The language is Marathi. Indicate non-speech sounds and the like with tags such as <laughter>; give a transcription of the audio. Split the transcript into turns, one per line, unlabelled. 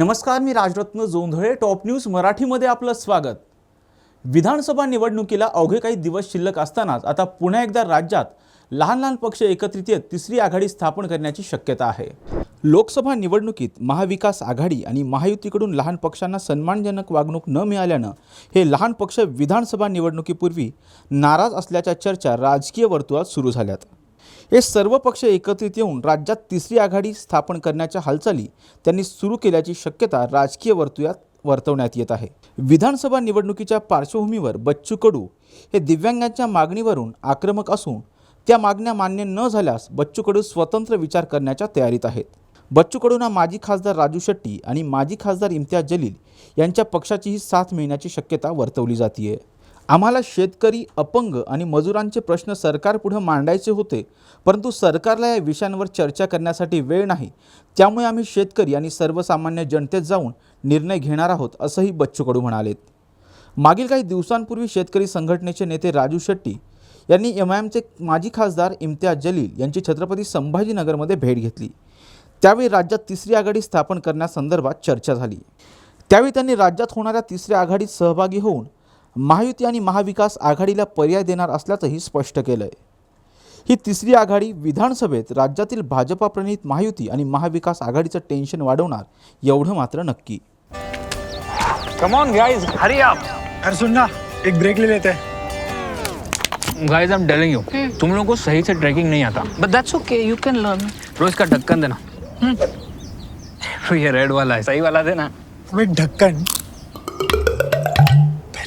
नमस्कार मी राजरत्न जोंधळे टॉप न्यूज मराठीमध्ये आपलं स्वागत. विधानसभा निवडणुकीला अवघे काही दिवस शिल्लक असतानाच आता पुन्हा एकदा राज्यात लहान लहान पक्ष एकत्रित येत तिसरी आघाडी स्थापन करण्याची शक्यता आहे. लोकसभा निवडणुकीत महाविकास आघाडी आणि महायुतीकडून लहान पक्षांना सन्मानजनक वागणूक न मिळाल्यानं हे लहान पक्ष विधानसभा निवडणुकीपूर्वी नाराज असल्याच्या चर्चा राजकीय वर्तुळात सुरू झाल्यात. हे सर्व पक्ष एकत्रित येऊन राज्यात तिसरी आघाडी स्थापन करण्याच्या हालचाली त्यांनी सुरू केल्याची शक्यता राजकीय वर्तुळात वर्तवण्यात येत आहे. विधानसभा निवडणुकीच्या पार्श्वभूमीवर बच्चू कडू हे दिव्यांगांच्या मागणीवरून आक्रमक असून त्या मागण्या मान्य न झाल्यास बच्चू कडू स्वतंत्र विचार करण्याच्या तयारीत आहेत. बच्चू कडूंना माजी खासदार राजू शेट्टी आणि माजी खासदार इम्तियाज जलील यांच्या पक्षाचीही साथ मिळण्याची शक्यता वर्तवली जाते आम्हाला शेतकरी अपंग आणि मजुरांचे प्रश्न सरकारपुढे मांडायचे होते परंतु सरकारला या विषयांवर चर्चा करण्यासाठी वेळ नाही. त्यामुळे आम्ही शेतकरी आणि सर्वसामान्य जनतेत जाऊन निर्णय घेणार आहोत असंही बच्चू कडू म्हणालेत. मागील काही दिवसांपूर्वी शेतकरी संघटनेचे नेते राजू शेट्टी यांनी एम आय एमचे माजी खासदार इम्तियाज जलील यांची छत्रपती संभाजीनगरमध्ये भेट घेतली. त्यावेळी राज्यात तिसरी आघाडी स्थापन करण्यासंदर्भात चर्चा झाली. त्यावेळी त्यांनी राज्यात होणाऱ्या तिसऱ्या आघाडीत सहभागी होऊन महायुती आणि महाविकास आघाडीला पर्याय देणार असल्याचंही स्पष्ट केलं आहे ही तिसरी आघाडी विधानसभेत राज्यातील भाजपा प्रणित महायुती आणि महाविकास आघाडीचं टेन्शन वाढवणार एवढं मात्र नक्की.
Come on guys hurry up
अरे सुन ना एक ब्रेक ले लेते. हैं
guys I am telling you तुम लोगों को सही से ट्रैकिंग नहीं आता.
You can learn.
रोज का ढक्कन देना. तो <laughs> ये रेड वाला है सही वाला देना.
ढक्कन